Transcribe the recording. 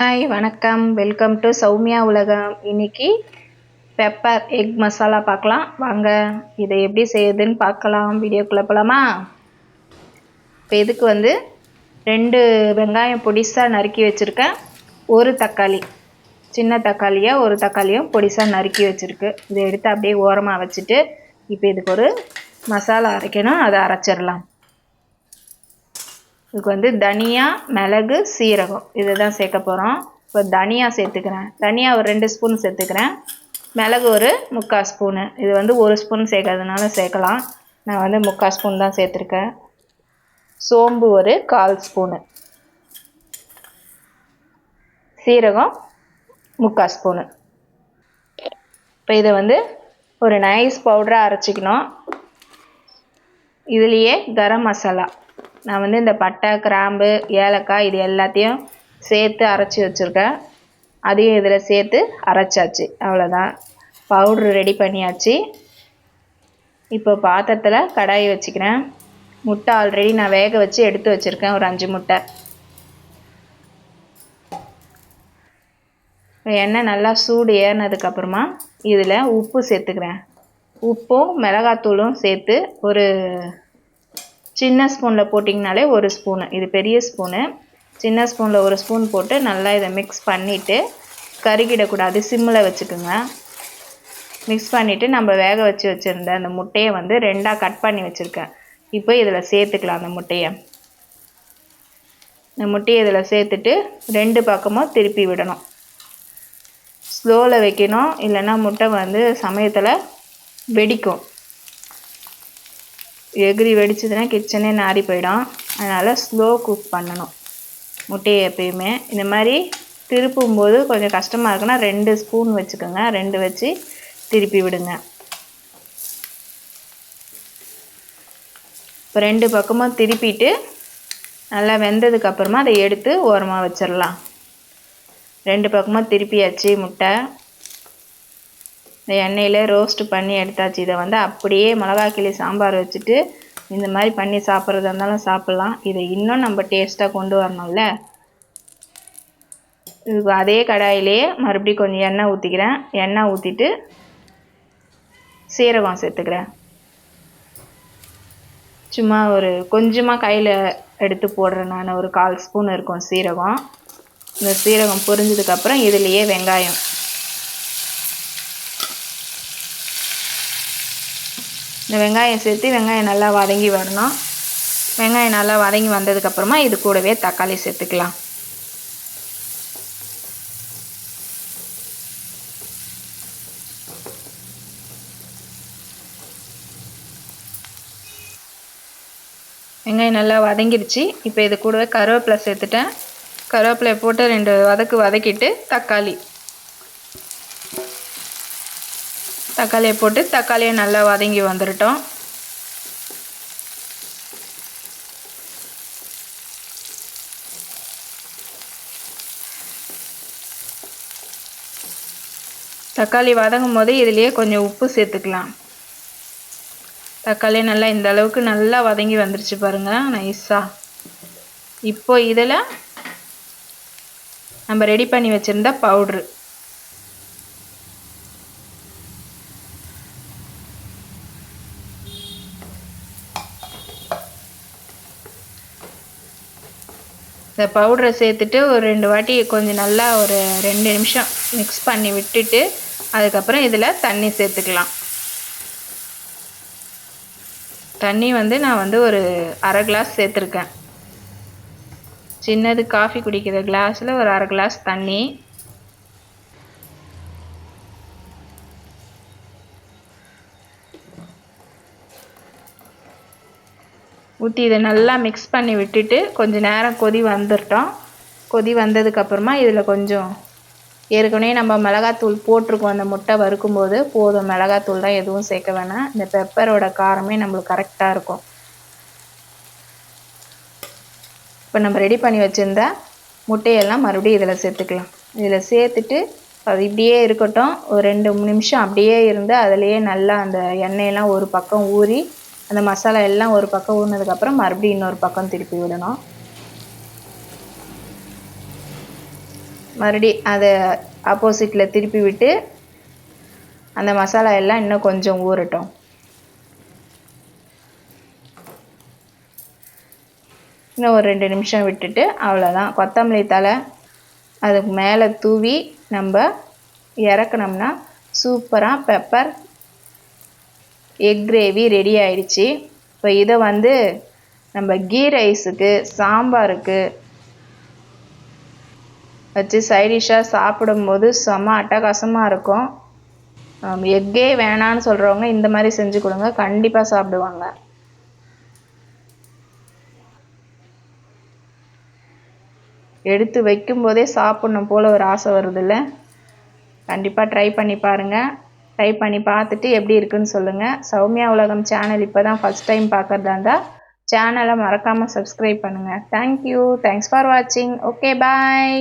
Hi வணக்கம். Welcome to Soumya உலகம். இன்னைக்கு பெப்பர் எக் மசாலா பார்க்கலாம். வாங்க இதை எப்படி செய்யுதுன்னு பார்க்கலாம். வீடியோக்குள்ளே போகலாமா இப்போ இதுக்கு வந்து ரெண்டு வெங்காயம் பொடிசாக நறுக்கி வச்சுருக்கேன். ஒரு தக்காளி சின்ன தக்காளியாக ஒரு தக்காளியும் பொடிசாக நறுக்கி வச்சுருக்கு. இதை எடுத்து அப்படியே ஓரமாக வச்சுட்டு இப்போ இதுக்கு ஒரு மசாலா அரைக்கணும். அதை அரைச்சிடலாம். இதுக்கு வந்து தனியா மிளகு சீரகம். இதை தான் சேர்க்க போகிறோம் இப்போ தனியா சேர்த்துக்கிறேன். தனியா ஒரு ரெண்டு ஸ்பூன் சேர்த்துக்கிறேன். மிளகு ஒரு முக்கால் ஸ்பூனு இது வந்து ஒரு ஸ்பூன் சேர்க்கறதுனால சேர்க்கலாம். நான் வந்து முக்கால் ஸ்பூன் தான் சேர்த்துருக்கேன். சோம்பு ஒரு கால் ஸ்பூனு சீரகம் முக்கால் ஸ்பூனு இப்போ இதை வந்து ஒரு நைஸ் பவுடராக அரைச்சிக்கணும். இதுலேயே கரம் மசாலா. நான் வந்து இந்த பட்டை கிராம்பு ஏலக்காய் இது எல்லாத்தையும் சேர்த்து அரைச்சி வச்சுருக்கேன். அதையும் இதில் சேர்த்து அரைச்சாச்சு. அவ்வளோதான் பவுட்ரு ரெடி பண்ணியாச்சு. இப்போ பாத்திரத்தில் கடாய் வச்சுக்கிறேன். முட்டை ஆல்ரெடி நான் வேக வச்சு எடுத்து வச்சுருக்கேன். ஒரு அஞ்சு முட்டை. எண்ணெய் நல்லா சூடு ஏறினதுக்கப்புறமா இதில் உப்பு சேர்த்துக்கிறேன். உப்பும் மிளகாத்தூளும் சேர்த்து ஒரு சின்ன ஸ்பூனில் போட்டிங்கனாலே ஒரு ஸ்பூனு. இது பெரிய ஸ்பூனு. சின்ன ஸ்பூனில் ஒரு ஸ்பூன் போட்டு நல்லா இதை மிக்ஸ் பண்ணிவிட்டு கருகிடக்கூடாது. சிம்மில் வச்சுக்கோங்க. மிக்ஸ் பண்ணிவிட்டு நம்ம வேக வச்சு வச்சுருந்த அந்த முட்டையை வந்து ரெண்டாக கட் பண்ணி வச்சுருக்கேன். இப்போ இதில் சேர்த்துக்கலாம் அந்த முட்டையை. இந்த முட்டையை இதில் சேர்த்துட்டு ரெண்டு பக்கமும் திருப்பி விடணும். ஸ்லோவில் வைக்கணும். இல்லைன்னா முட்டை வந்து சமயத்தில் வெடிக்கும். எகிரி வெடிச்சதுன்னா கிச்சனே நாரி போயிடும். அதனால் ஸ்லோ குக் பண்ணணும். முட்டையை எப்பயுமே. இந்த மாதிரி திருப்பும் போது கொஞ்சம் கஷ்டமாக இருக்குன்னா ரெண்டு ஸ்பூன் வச்சுக்கோங்க. ரெண்டு வச்சு திருப்பி விடுங்க. இப்போ ரெண்டு பக்கமும் திருப்பிட்டு நல்லா வெந்ததுக்கப்புறமா அதை எடுத்து ஓரமாக வச்சிடலாம். ரெண்டு பக்கமாக திருப்பியாச்சு முட்டை. இந்த எண்ணெயில் ரோஸ்ட் பண்ணி எடுத்தாச்சு. இதை வந்து அப்படியே மிளகா கிளி சாம்பார் வச்சுட்டு இந்த மாதிரி பண்ணி சாப்பிட்றதா இருந்தாலும் சாப்பிட்லாம். இதை இன்னும் நம்ம டேஸ்ட்டாக கொண்டு வரணும்ல. இதுக்கு அதே கடாயிலேயே மறுபடியும் கொஞ்சம் எண்ணெய் ஊற்றிக்கிறேன் எண்ணெய் ஊற்றிட்டு சீரகம் சேர்த்துக்கிறேன். சும்மா ஒரு கொஞ்சமாக கையில் எடுத்து போடுறேன் நான். ஒரு கால் ஸ்பூன் இருக்கும் சீரகம். இந்த சீரகம் பொரிஞ்சதுக்கப்புறம் இதுலேயே வெங்காயம். இந்த வெங்காயம் சேர்த்து வெங்காயம் நல்லா வதங்கி வரணும். வெங்காயம் நல்லா வதங்கி வந்ததுக்கப்புறமா இது கூடவே தக்காளி சேர்த்துக்கலாம். வெங்காயம் நல்லா வதங்கிடுச்சு இப்போ இது கூடவே கருவேப்பிலை சேர்த்துட்டேன். கருவேப்பிலை போட்டு ரெண்டு வதக்கு வதக்கிட்டு தக்காளி. தக்காளியை போட்டு தக்காளியை நல்லா வதங்கி வந்துட்டோம் தக்காளி வதங்கும் போது இதுலேயே கொஞ்சம் உப்பு சேர்த்துக்கலாம். தக்காளி நல்லா இந்த அளவுக்கு நல்லா வதங்கி வந்துருச்சு பாருங்கள் நைஸாக இப்போ இதில் நம்ம ரெடி பண்ணி வச்சுருந்த பவுட்ரு இந்த பவுடரை சேர்த்துட்டு ஒரு ரெண்டு வாட்டி கொஞ்சம் நல்லா ஒரு ரெண்டு நிமிஷம் மிக்ஸ் பண்ணி விட்டுட்டு அதுக்கப்புறம் இதில் தண்ணி சேர்த்துக்கலாம். தண்ணி வந்து நான் வந்து ஒரு அரை கிளாஸ் சேர்த்துருக்கேன். சின்னது காஃபி குடிக்கிற கிளாஸில் ஒரு அரை கிளாஸ் தண்ணி. ஊற்றி இதை நல்லா மிக்ஸ் பண்ணி விட்டுட்டு கொஞ்சம் நேரம் கொதி வந்துட்டோம். கொதி வந்ததுக்கப்புறமா இதில் கொஞ்சம் ஏற்கனவே நம்ம மிளகாத்தூள் போட்டிருக்கோம். அந்த முட்டை வறுக்கும்போது போதும். மிளகாத்தூள் தான் எதுவும் சேர்க்க வேணாம். இந்த பெப்பரோட காரமே நம்மளுக்கு கரெக்டாக இருக்கும். இப்போ நம்ம ரெடி பண்ணி வச்சுருந்த முட்டையெல்லாம் மறுபடியும் இதில் சேர்த்துக்கலாம். இதில் சேர்த்துட்டு அது இப்படியே இருக்கட்டும். ஒரு ரெண்டு மூணு நிமிஷம் அப்படியே இருந்து அதுலேயே நல்லா அந்த எண்ணெயெல்லாம் ஒரு பக்கம் ஊறி அந்த மசாலா எல்லாம் ஒரு பக்கம் ஊறினதுக்கப்புறம் மறுபடியும் இன்னொரு பக்கம் திருப்பி விடணும். மறுபடி அதை ஆப்போசிட்டில் திருப்பி விட்டு அந்த மசாலா எல்லாம் இன்னும் கொஞ்சம் ஊறட்டும். இன்னும் ஒரு ரெண்டு நிமிஷம் விட்டுட்டு அவ்வளோதான் கொத்தமல்லி தலை அதுக்கு மேலே தூவி நம்ம இறக்குனோம்னா சூப்பராக பெப்பர் எக் கிரேவி ரெடி ஆயிடுச்சு. இப்போ இதை வந்து நம்ம கீ ரைஸுக்கு சாம்பாருக்கு வச்சு சைடிஷ்ஷாக சாப்பிடும்போது செம அட்டகாசமாக இருக்கும். எக்கே வேணான்னு சொல்கிறவங்க இந்த மாதிரி செஞ்சு கொடுங்க. கண்டிப்பாக சாப்பிடுவாங்க. எடுத்து வைக்கும்போதே சாப்பிட்ணும் போல் ஒரு ஆசை வருதில்ல. கண்டிப்பாக ட்ரை பண்ணி பாருங்கள் ட்ரை பண்ணி பார்த்துட்டு எப்படி இருக்குன்னு சொல்லுங்கள் சௌமியா உலகம் சேனல் இப்போ தான் ஃபஸ்ட் டைம் பார்க்குறதா இருந்தால் சேனலை மறக்காமல் சப்ஸ்கிரைப் பண்ணுங்கள் தேங்க்யூ தேங்க்ஸ் ஃபார் வாட்சிங் ஓகே பாய்